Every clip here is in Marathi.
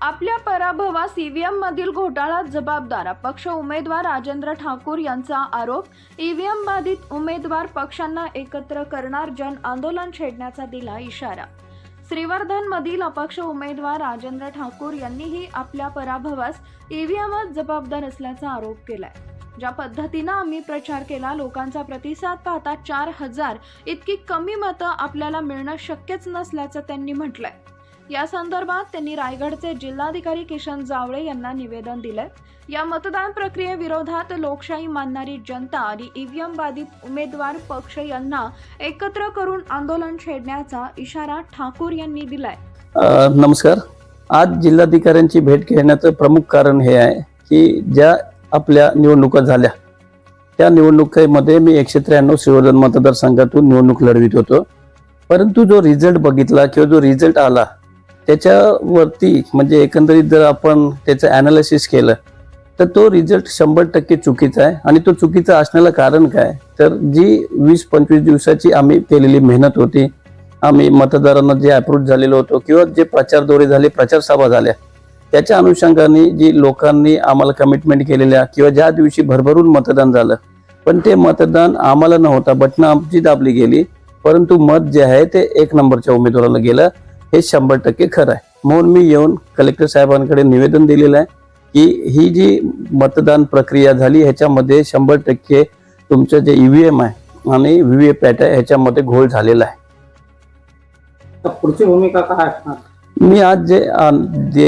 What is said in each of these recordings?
आपल्या पराभवास ईव्हीएम मधील घोटाळ्यात जबाबदार पक्ष उमेदवार राजेंद्र ठाकूर यांचा आरोप ईव्हीएम बाधित उमेदवार पक्षांना एकत्र करणार जन आंदोलन छेडण्याचा दिला इशारा. श्रीवर्धन मधील अपक्ष उमेदवार राजेंद्र ठाकूर यांनीही आपल्या पराभवास ईव्हीएमच जबाबदार असल्याचा आरोप केलाय. ज्या पद्धतीनं आम्ही प्रचार केला लोकांचा प्रतिसाद पाहता चार हजार इतकी कमी मतं आपल्याला मिळणं शक्यच नसल्याचं त्यांनी म्हटलंय. या संदर्भात त्यांनी रायगडचे जिल्हाधिकारी किशन जावळे यांना निवेदन दिलंय. या मतदान प्रक्रियेविरोधात लोकशाही मानणारी जनता आणि ईव्हीएम बाधित उमेदवार पक्ष यांना एकत्र करून आंदोलन छेडण्याचा इशारा ठाकूर यांनी दिलाय. नमस्कार. आज जिल्हाधिकाऱ्यांची भेट घेण्याचं प्रमुख कारण हे आहे की ज्या आपल्या निवडणुका झाल्या त्या निवडणुकीमध्ये मी एकशे त्र्याण्णव श्रीवर्धन मतदारसंघातून निवडणूक लढवित होतो. परंतु जो रिझल्ट बघितला किंवा जो रिझल्ट आला त्याच्यावरती म्हणजे एकंदरीत जर आपण त्याचं अनालिसिस केलं तर तो रिझल्ट शंभर टक्के चुकीचा आहे. आणि तो चुकीचा असण्याला कारण काय? तर जी वीस पंचवीस दिवसाची आम्ही केलेली मेहनत होती आम्ही मतदारांना जे अप्रूव्ह झालेलो होतो किंवा जे प्रचार दौरे झाले प्रचार सभा झाल्या त्याच्या अनुषंगाने जी लोकांनी आम्हाला कमिटमेंट केलेल्या किंवा ज्या दिवशी भरभरून मतदान झालं पण ते मतदान आम्हाला नव्हता बटणं आमची दाबली गेली परंतु मत जे आहे ते एक नंबरच्या उमेदवाराला गेलं. हे शंभर टक्के खरं आहे. म्हणून मी येऊन कलेक्टर साहेबांकडे निवेदन दिलेलं आहे की ही जी मतदान प्रक्रिया झाली ह्याच्यामध्ये शंभर टक्के तुमचं जे ईव्हीएम आहे आणि व्ही पॅट आहे ह्याच्यामध्ये घोळ झालेला आहे. पुढची भूमिका काय मी आज जे जे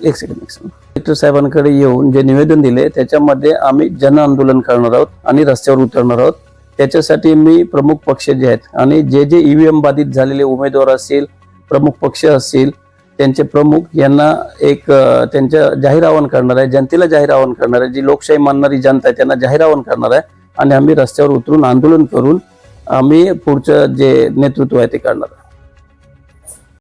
एक सेकंड एक सेकंड कलेक्टर साहेबांकडे येऊन जे निवेदन दिले त्याच्यामध्ये आम्ही जन आंदोलन करणार आहोत आणि रस्त्यावर उतरणार आहोत. त्याच्यासाठी मी प्रमुख पक्ष जे आहेत आणि जे जे ईव्हीएम बाधित झालेले उमेदवार असतील प्रमुख पक्ष असतील त्यांचे प्रमुख यांना एक त्यांच्या जाहीर आवाहन करणार आहे जनतेला जाहीर आवाहन करणार आहे जी लोकशाही मानणारी जनता आहे त्यांना जाहीर आवाहन करणार आहे. आणि आम्ही रस्त्यावर उतरून आंदोलन करून आम्ही पुढचं जे नेतृत्व आहे ते करणार आहे.